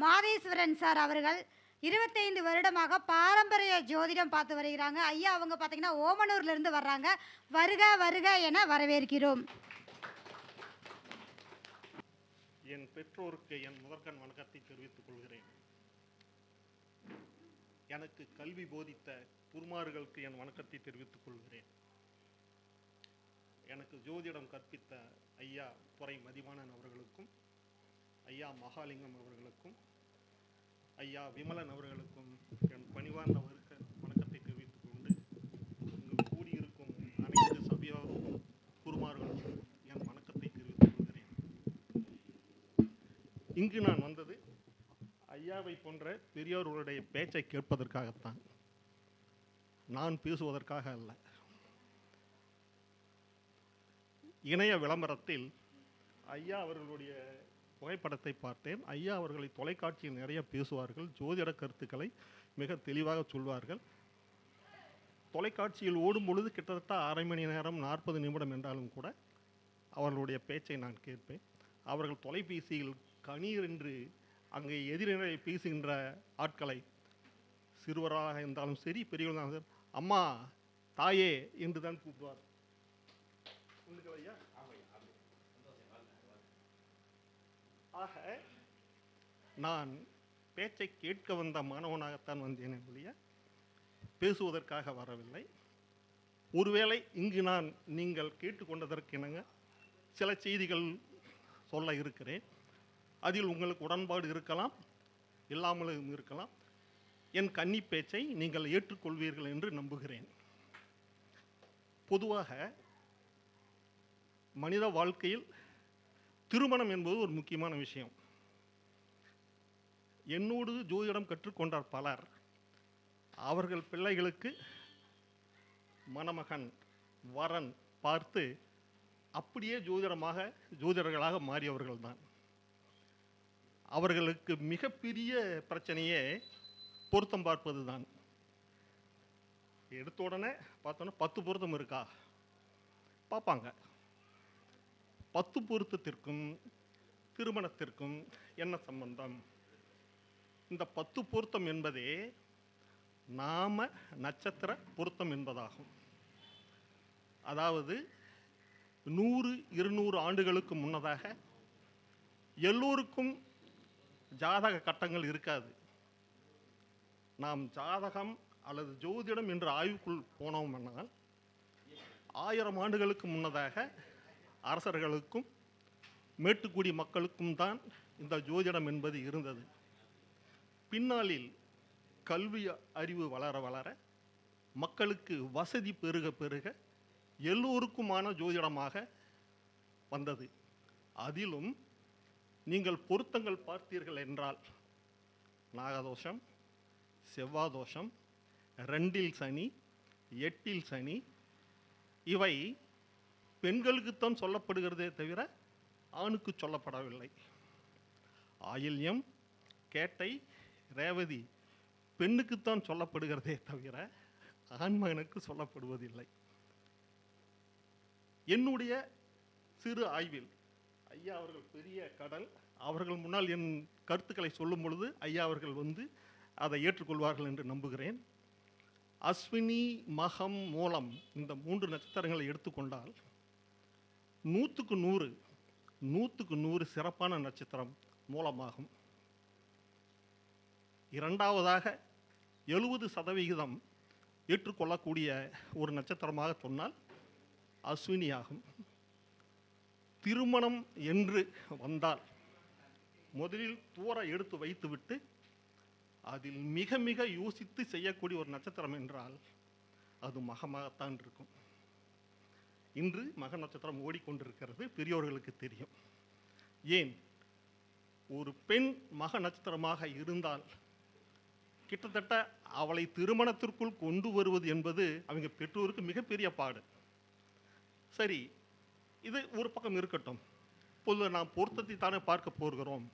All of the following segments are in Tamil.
மாதேஸ்வரன் சார் அவர்கள் இருபத்தைந்து வருடமாக பாரம்பரிய ஜோதிடம் பார்த்து வருகிறாங்க. ஐயா அவங்க பார்த்தீங்கன்னா ஓமனூர்லேருந்து வர்றாங்க. வருக வருக என வரவேற்கிறோம். என் பெற்றோருக்கு என் முதற்கண் வணக்கத்தை தெரிவித்துக் கொள்கிறேன். எனக்கு கல்வி போதித்த குருமார்களுக்கு என் வணக்கத்தை தெரிவித்துக் கொள்கிறேன். எனக்கு ஜோதிடம் கற்பித்த ஐயா துறை மதிவாணன் அவர்களுக்கும் ஐயா மகாலிங்கம் அவர்களுக்கும் ஐயா விமலன் அவர்களுக்கும் என் பணிவார்ந்த வர்க்க வணக்கத்தை தெரிவித்துக் கொண்டு இங்கு கூடியிருக்கும் அனைத்து சபையாருக்கும் குருமார்களுக்கும் என் வணக்கத்தை தெரிவித்துக் கொள்கிறேன். இங்கு நான் வந்தது ஐயாவை போன்ற பெரியோர்களுடைய பேச்சை கேட்பதற்காகத்தான். நான் பேசுவதற்காக அல்ல. இணைய விளம்பரத்தில் ஐயா அவர்களுடைய புகைப்படத்தை பார்த்தேன். ஐயா அவர்களை தொலைக்காட்சியில் நிறைய பேசுவார்கள். ஜோதிட கருத்துக்களை மிக தெளிவாக சொல்வார்கள். தொலைக்காட்சியில் ஓடும் பொழுது கிட்டத்தட்ட அரை மணி நேரம் நாற்பது நிமிடம் என்றாலும் கூட அவர்களுடைய பேச்சை நான் கேட்பேன். அவர்கள் தொலைபேசியில் கணீர் என்று அங்கே எதிரினை பேசுகின்ற ஆட்களை சிறுவராக இருந்தாலும் சரி பெரியவர்களாக அம்மா தாயே என்று தான் கூப்பிடுவார். ஐயா? ஆக நான் பேச்சை கேட்க வந்த மாணவனாகத்தான் வந்தேனே ஒழிய பேசுவதற்காக வரவில்லை. ஒருவேளை இங்கு நான் நீங்கள் கேட்டுக்கொண்டதற்கு இணங்க சில செய்திகள் சொல்ல இருக்கிறேன். அதில் உங்களுக்கு உடன்பாடு இருக்கலாம் இல்லாமலும் இருக்கலாம். என் கன்னி பேச்சை நீங்கள் ஏற்றுக்கொள்வீர்கள் என்று நம்புகிறேன். பொதுவாக மனித வாழ்க்கையில் திருமணம் என்பது ஒரு முக்கியமான விஷயம். என்னோடு ஜோதிடம் கற்றுக்கொண்டார் பலர். அவர்கள் பிள்ளைகளுக்கு மணமகன் வரன் பார்த்து அப்படியே ஜோதிடமாக ஜோதிடர்களாக மாறியவர்கள் தான் அவர்களுக்கு மிகப்பெரிய பிரச்சனையே பொருத்தம் பார்ப்பது தான் எடுத்த உடனே பார்த்தோன்னா பத்து பொருத்தம் இருக்கா? பார்ப்பாங்க. பத்து பொருத்தத்திற்கும் திருமணத்திற்கும் என்ன சம்பந்தம்? இந்த பத்து பொருத்தம் என்பதே நாம நட்சத்திர பொருத்தம் என்பதாகும். அதாவது நூறு இருநூறு ஆண்டுகளுக்கு முன்னதாக எல்லோருக்கும் ஜாதக கட்டங்கள் இருக்காது. நாம் ஜாதகம் அல்லது ஜோதிடம் என்ற ஆய்வுக்குள் போனோம்னால் ஆயிரம் ஆண்டுகளுக்கு முன்னதாக அரசர்களுக்கும் மேட்டுக்குடி மக்களுக்கும் தான் இந்த ஜோதிடம் என்பது இருந்தது. பின்னாளில் கல்வி அறிவு வளர வளர மக்களுக்கு வசதி பெருக பெருக எல்லோருக்குமான ஜோதிடமாக வந்தது. அதிலும் நீங்கள் பொருத்தங்கள் பார்த்தீர்கள் என்றால் நாகதோஷம் செவ்வாதோஷம் ரெண்டில் சனி எட்டில் சனி இவை பெண்களுக்குத்தான் சொல்லப்படுகிறதே தவிர ஆணுக்கு சொல்லப்படவில்லை. ஆயில்யம் கேட்டை ரேவதி பெண்ணுக்குத்தான் சொல்லப்படுகிறதே தவிர ஆண்மகனுக்கு சொல்லப்படுவதில்லை. என்னுடைய சிறு ஆய்வில் ஐயா அவர்கள் பெரிய கடல். அவர்கள் முன்னால் என் கருத்துக்களை சொல்லும் பொழுது ஐயா அவர்கள் வந்து அதை ஏற்றுக்கொள்வார்கள் என்று நம்புகிறேன். அஸ்வினி மகம் மூலம் இந்த மூன்று நட்சத்திரங்களை எடுத்துக்கொண்டால் நூற்றுக்கு நூறு நூற்றுக்கு நூறு சிறப்பான நட்சத்திரம் மூலமாகும். இரண்டாவதாக எழுபது சதவிகிதம் ஏற்றுக்கொள்ளக்கூடிய ஒரு நட்சத்திரமாக சொன்னால் அஸ்வினி ஆகும் திருமணம் என்று வந்தால் முதலில் தூர எடுத்து வைத்துவிட்டு அதில் மிக மிக யோசித்து செய்யக்கூடிய ஒரு நட்சத்திரம் என்றால் அது மகமாகத்தான் இருக்கும். இன்று மக நட்சத்திரம் ஓடிக்கொண்டிருக்கிறது பெரியோர்களுக்கு தெரியும். ஏன்? ஒரு பெண் மக நட்சத்திரமாக இருந்தால் கிட்டத்தட்ட அவளை திருமணத்திற்குள் கொண்டு வருவது என்பது அவங்க பெற்றோருக்கு மிகப்பெரிய பாடு. சரி இது ஒரு பக்கம் இருக்கட்டும். இப்போது நாம் பொருத்தத்தை தானே பார்க்க போகிறோம்.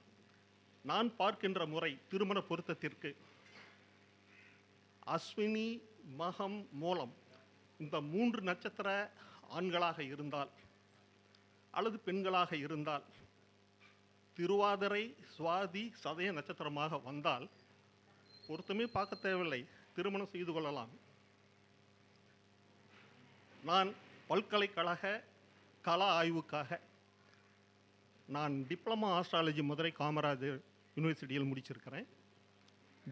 நான் பார்க்கின்ற முறை திருமண பொருத்தத்திற்கு. அஸ்வினி மகம் மூலம் இந்த மூன்று நட்சத்திர ஆண்களாக இருந்தால் அல்லது பெண்களாக இருந்தால் திருவாதிரை சுவாதி சதய நட்சத்திரமாக வந்தால் பொருத்தமே பார்க்க தேவையில்லை. திருமணம் செய்து கொள்ளலாம். நான் பல்கலைக்கழக கலா ஆய்வுக்காக நான் டிப்ளமா ஆஸ்ட்ராலஜி மதுரை காமராஜர் யூனிவர்சிட்டியில் முடிச்சிருக்கிறேன்.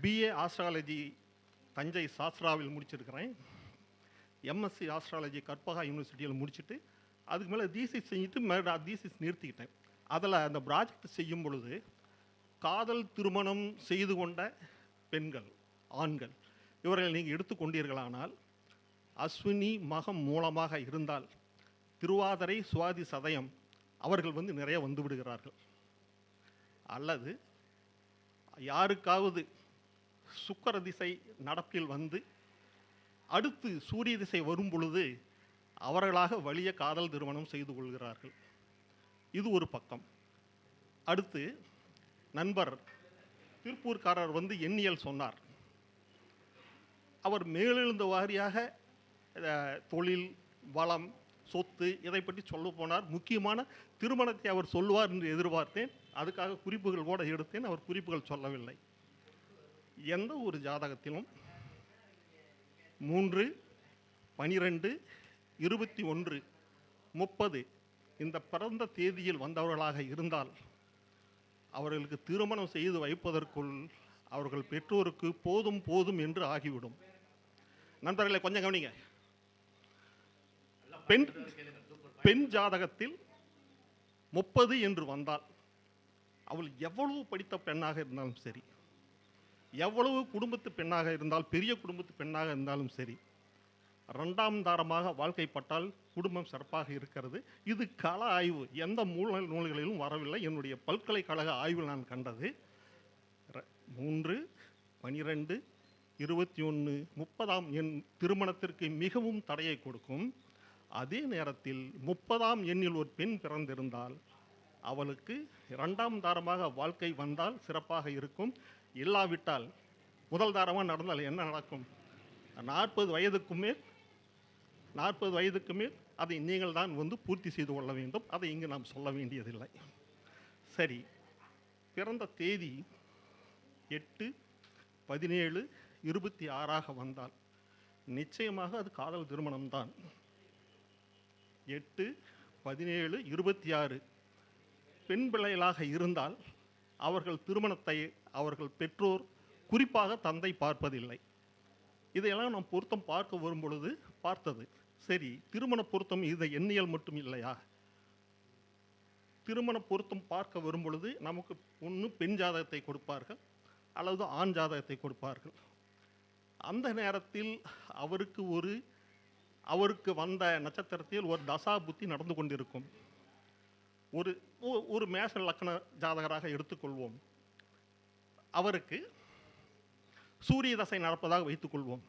பிஏ ஆஸ்ட்ராலஜி தஞ்சை சாஸ்திராவில் முடிச்சிருக்கிறேன். எம்எஸ்சி ஆஸ்ட்ராலஜி கற்பகா யூனிவர்சிட்டியில் முடிச்சுட்டு அதுக்கு மேலே தீசிஸ் செஞ்சுட்டு மேலே தீசிஸ் நிறுத்திக்கிட்டேன். அதில் அந்த ப்ராஜெக்ட் செய்யும் பொழுது காதல் திருமணம் செய்து கொண்ட பெண்கள் ஆண்கள் இவர்களை நீங்கள் எடுத்துக்கொண்டீர்களானால் அஸ்வினி மகம் மூலமாக இருந்தால் திருவாதிரை சுவாதி சதயம் அவர்கள் வந்து நிறைய வந்து விடுகிறார்கள். அல்லது யாருக்காவது சுக்கர திசை நடப்பில் வந்து அடுத்து சூரிய திசை வரும் பொழுது அவர்களாக வலிய காதல் திருமணம் செய்து கொள்கிறார்கள். இது ஒரு பக்கம். அடுத்து நண்பர் திருப்பூர்காரர் வந்து எண்ணியல் சொன்னார். அவர் மேலெழுந்த வாரியாக தொழில் வளம் சொத்து இதை பற்றி சொல்ல போனார். முக்கியமான திருமணத்தை அவர் சொல்லுவார் என்று எதிர்பார்த்தேன். அதுக்காக குறிப்புகள் கூட எடுத்தேன். அவர் குறிப்புகள் சொல்லவில்லை. எந்த ஒரு ஜாதகத்திலும் மூன்று பனிரெண்டு இருபத்தி ஒன்று முப்பது இந்த பிறந்த தேதியில் வந்தவர்களாக இருந்தால் அவர்களுக்கு திருமணம் செய்து வைப்பதற்குள் அவர்கள் பெற்றோருக்கு போதும் போதும் என்று ஆகிவிடும். நண்பர்களை கொஞ்சம் கவனிங்க. பெண் பெண் ஜாதகத்தில் முப்பது என்று வந்தால் அவள் எவ்வளவு படித்த பெண்ணாக இருந்தாலும் சரி எவ்வளவு குடும்பத்து பெண்ணாக இருந்தால் பெரிய குடும்பத்து பெண்ணாக இருந்தாலும் சரி ரெண்டாம் தாரமாக வாழ்க்கைப்பட்டால் குடும்பம் சிறப்பாக இருக்கிறது. இது கள ஆய்வு. எந்த மூல நூல்களிலும் வரவில்லை. என்னுடைய பல்கலைக்கழக ஆய்வில் நான் கண்டது. மூன்று பனிரெண்டு இருபத்தி ஒன்று முப்பதாம் எண் திருமணத்திற்கு மிகவும் தடையை கொடுக்கும். அதே நேரத்தில் முப்பதாம் எண்ணில் ஒரு பெண் பிறந்திருந்தால் அவளுக்கு இரண்டாம் தாரமாக வாழ்க்கை வந்தால் சிறப்பாக இருக்கும். இல்லாவிட்டால் முதல் தாரமாக நடந்தால் என்ன நடக்கும்? நாற்பது வயதுக்கு மேல் நாற்பது வயதுக்கு மேல் அதை நீங்கள் தான் வந்து பூர்த்தி செய்து கொள்ள வேண்டும். அதை இங்கு நாம் சொல்ல வேண்டியதில்லை. சரி பிறந்த தேதி எட்டு பதினேழு இருபத்தி ஆறாக வந்தால் நிச்சயமாக அது காதல் திருமணம்தான் எட்டு பதினேழு இருபத்தி ஆறு பெண் பிள்ளைகளாக இருந்தால் அவர்கள் திருமணத்தை அவர்கள் பெற்றோர் குறிப்பாக தந்தை பார்ப்பதில்லை. இதையெல்லாம் நாம் பொருத்தம் பார்க்க வரும் பொழுது பார்த்தது. சரி திருமண பொருத்தம் இதை எண்ணியல் மட்டும் இல்லையா? திருமண பொருத்தம் பார்க்க வரும் பொழுது நமக்கு ஒன்று பெண் ஜாதகத்தை கொடுப்பார்கள் அல்லது ஆண் ஜாதகத்தை கொடுப்பார்கள். அந்த நேரத்தில் அவருக்கு ஒரு அவருக்கு வந்த நட்சத்திரத்தில் ஒரு தசா புத்தி நடந்து கொண்டிருக்கும். ஒரு ஒரு மேஷ லக்ன ஜாதகராக எடுத்துக்கொள்வோம். அவருக்கு சூரிய தசை நடப்பதாக வைத்துக்கொள்வோம்.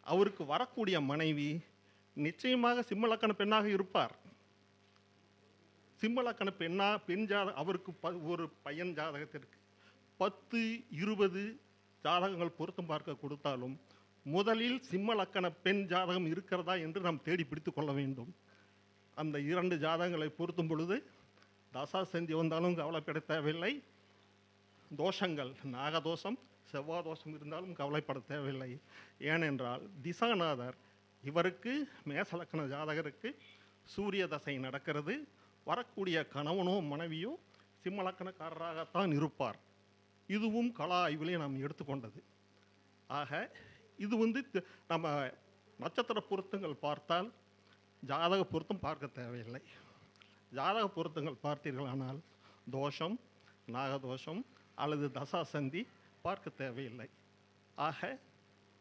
அவருக்கு வரக்கூடிய மனைவி நிச்சயமாக சிம்மலக்கண பெண்ணாக இருப்பார். சிம்மலக்கண பெண்ணா பெண் ஜாத அவருக்கு ப ஒரு பையன் ஜாதகத்திற்கு பத்து இருபது ஜாதகங்கள் பொருத்தம் பார்க்க கொடுத்தாலும் முதலில் சிம்மலக்கண பெண் ஜாதகம் இருக்கிறதா என்று நாம் தேடி பிடித்து கொள்ள வேண்டும். அந்த இரண்டு ஜாதகங்களை பொருத்தும் பொழுது தசா செஞ்சு வந்தாலும் கவலைப்பட தேவையில்லை. தோஷங்கள் நாகதோஷம் செவ்வாய் தோஷம் இருந்தாலும் கவலைப்பட தேவையில்லை. ஏனென்றால் திசாநாதர் இவருக்கு மேசலக்கண ஜாதகருக்கு சூரிய தசை நடக்கிறது. வரக்கூடிய கணவனோ மனைவியோ சிம்மலக்கணக்காரராகத்தான் இருப்பார். இதுவும் கலா ஆய்விலே நாம் எடுத்துக்கொண்டது. ஆக இது வந்து நம்ம நட்சத்திர பொருத்தங்கள் பார்த்தால் ஜாதக பொருத்தம் பார்க்க தேவையில்லை. ஜாதக பொருத்தங்கள் பார்த்தீர்களானால் தோஷம் நாகதோஷம் அல்லது தசாசந்தி பார்க்க தேவையில்லை. ஆக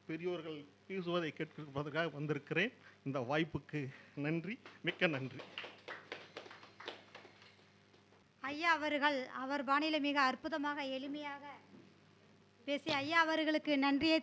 பெரியோர்கள் பேசுவதை கேட்பதற்காக வந்திருக்கிறேன். இந்த வாய்ப்புக்கு நன்றி மிக்க நன்றி. ஐயா அவர்கள் அவர் பாணியில் மிக அற்புதமாக எளிமையாக பேசி ஐயா அவர்களுக்கு நன்றியை